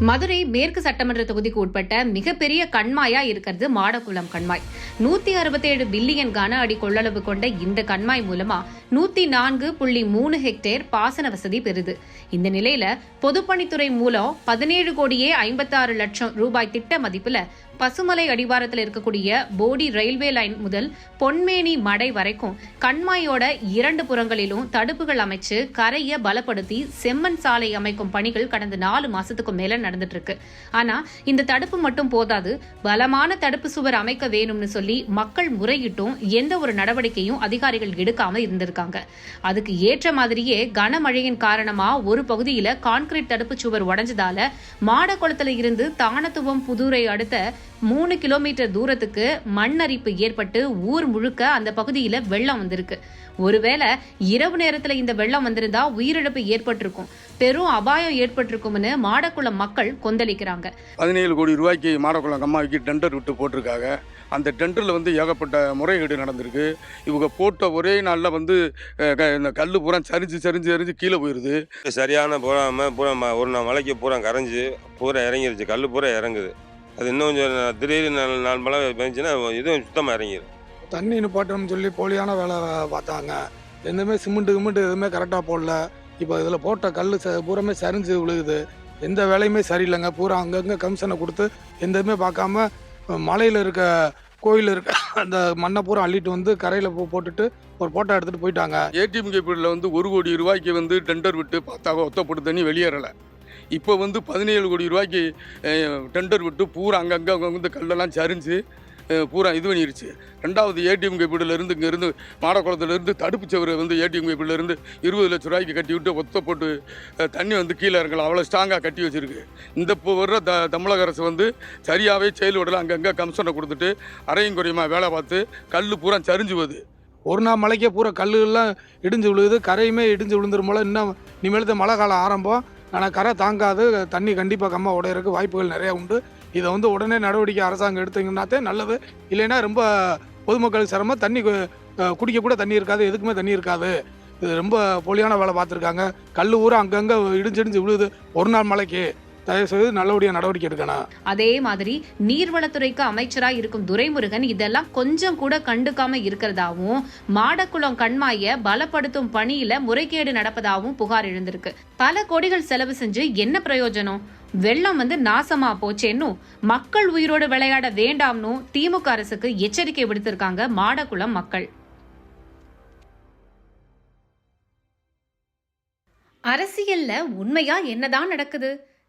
மதுரை மேற்கு சட்டமன்ற தொகுதிக்கு உட்பட்ட மிகப்பெரிய கண்மாயா இருக்கிறது மாடக்குளம் கண்மாய். நூத்தி அறுபத்தேழு பில்லியன் கன அடி கொள்ளளவு கொண்ட இந்த கண்மாய் மூலமா நூத்தி நான்கு புள்ளி மூணு ஹெக்டேர் பாசன வசதி பெறுது. இந்த நிலையில பொதுப்பணித்துறை மூலம் பதினேழு கோடியே ஐம்பத்தாறு லட்சம் ரூபாய் திட்ட மதிப்புல பசுமலை அடிவாரத்தில் இருக்கக்கூடிய போடி ரயில்வே லைன் முதல் பொன்மேனி மடை வரைக்கும் கண்மாயோட இரண்டு புறங்களிலும் தடுப்புகள் அமைச்சு கரையை பலப்படுத்தி செம்மண் சாலை அமைக்கும் பணிகள் கடந்த நாலு மாசத்துக்கும் மேல நடந்துட்டு இருக்கு ஆனா இந்த தடுப்பு மட்டும் போதாது பலமான தடுப்பு சுவர் அமைக்க வேணும்னு சொல்லி மக்கள் முறையிட்டும் எந்த ஒரு நடவடிக்கையும் அதிகாரிகள் எடுக்காம இருந்திருக்காங்க. அதுக்கு ஏற்ற மாதிரியே கனமழையின் காரணமா ஒரு பகுதியில கான்கிரீட் தடுப்பு சுவர் உடைஞ்சதால மாடக்குளத்துல இருந்து தானத்துவம் புதூரை அடுத்த மூணு கிலோமீட்டர் தூரத்துக்கு மண் அரிப்பு ஏற்பட்டு ஊர் முழுக்க அந்த பகுதியில வெள்ளம் வந்திருக்கு. ஒருவேளை இரவு நேரத்துல இந்த வெள்ளம் வந்திருந்தா உயிரிழப்பு ஏற்பட்டிருக்கும். பெரும் அபாயம் ஏற்பட்டிருக்கும்னு மாடக்குளம் மக்கள் கொந்தளிக்கிறாங்க. பதினேழு கோடி ரூபாய்க்கு மாடக்குளம் கம்மாய்க்கு டெண்டர் விட்டு போட்டிருக்காங்க. அந்த டெண்டரில் வந்து ஏகப்பட்ட முறைகேடு நடந்திருக்கு. இவங்க போட்ட ஒரே நாளில் வந்து இந்த கல் பூரா சரிஞ்சு சரிஞ்சு சரிஞ்சு கீழே போயிடுது சரியான பூரா பூரா ம- ஒரு நாள் மலைக்கு பூரா கரைஞ்சி பூரா இறங்கிருச்சு. கல் பூரா இறங்குது. அது இன்னும் கொஞ்சம் திடீர்னு நாலு நாலு மழை பெஞ்சுன்னா இதுவும் சுத்தமாக இறங்கிடும் தண்ணி நிப்பாட்டணும்னு சொல்லி போலியான வேலை பார்த்தாங்க. எதுவுமே சிமெண்ட் கிமெண்ட் எதுவுமே கரெக்டாக போடல. இப்போ இதில் போட்ட கல் ச பூராமே சரிஞ்சு விழுகுது. எந்த வேலையுமே சரியில்லைங்க. பூரா அங்கங்கே கமிஷனை கொடுத்து எதுவுமே பார்க்காம மலையில் இருக்க கோயில் இருக்க அந்த மண்ணை பூரா அள்ளிட்டு வந்து கரையில் போ போட்டுட்டு ஒரு போட்டோ எடுத்துகிட்டு போயிட்டாங்க. ஏடிஎம் கேபிளில் வந்து ஒரு கோடி ரூபாய்க்கு வந்து டெண்டர் விட்டு பார்த்தாங்க ஒத்தப்பட்டு தண்ணி வெளியேறலை. இப்போ வந்து பதினேழு கோடி ரூபாய்க்கு டெண்டர் விட்டு பூரா அங்கங்கே அங்கே வந்து கல்லெல்லாம் சரிஞ்சு பூரா இது பண்ணிருச்சு. ரெண்டாவது ஏடிஎம் கைப்பீடுலேருந்து இங்கேருந்து மாடக்குளத்துலேருந்து தடுப்பு சவரை வந்து ஏடிஎம் கைப்பீடுலேருந்து இருபது லட்ச ரூபாய்க்கு கட்டி விட்டு ஒத்த போட்டு தண்ணி வந்து கீழே இறங்கலாம் அவ்வளோ ஸ்ட்ராங்காக கட்டி வச்சிருக்கு. இந்த இப்போ வர்ற த தமிழக அரசு வந்து சரியாகவே செயல்படலாம் அங்கங்கே கமிஷனை கொடுத்துட்டு அரையும் குறையுமா வேலை பார்த்து கல் பூரா சரிஞ்சு வருது ஒரு நாள் மலைக்கே பூரா கல்லுலாம் இடிஞ்சு விழுகுது. கரையுமே இடிஞ்சு விழுந்துரும் போல. இன்னும் இனிமேல் தான் மழை காலம் ஆரம்பம். ஆனால் கரை தாங்காது தண்ணி கண்டிப்பாக கம்மா உடையிறதுக்கு வாய்ப்புகள் நிறையா உண்டு. இதை வந்து உடனே நடவடிக்கை அரசாங்கம் எடுத்தீங்கன்னாத்தே நல்லது. இல்லைன்னா ரொம்ப பொதுமக்களுக்கு சிரமம் தண்ணி கு- குடிக்க கூட தண்ணி இருக்காது எதுக்குமே தண்ணி இருக்காது. இது ரொம்ப பொலியான வேலை பார்த்துருக்காங்க. கல் ஊரா அங்கங்கே இடிஞ்சிடிஞ்சு விழுது. ஒரு நாள் மலைக்கு தயவுசெய்து நல்லபடியாக நடவடிக்கை எடுக்கணும் அதே மாதிரி நீர்வளத்துறைக்கு அமைச்சரா இருக்கும் துரைமுருகன் இதெல்லாம் கொஞ்சம் கூட கண்டுக்காம இருக்கிறதாவும் மாடக்குளம் கண்மாய பலப்படுத்தும் பணியில முறைகேடு நடப்பதாகவும் புகார் எழுந்திருக்கு. பல கோடிகள் செலவு செஞ்சு என்ன பிரயோஜனம்? வெள்ளம் வந்து நாசமா போச்சேன்னும் மக்கள் உயிரோடு விளையாட வேண்டாம்னும் திமுக அரசுக்கு எச்சரிக்கை விடுத்திருக்காங்க மாடக்குளம் மக்கள். அரசியல்ல உண்மையா என்னதான் நடக்குது?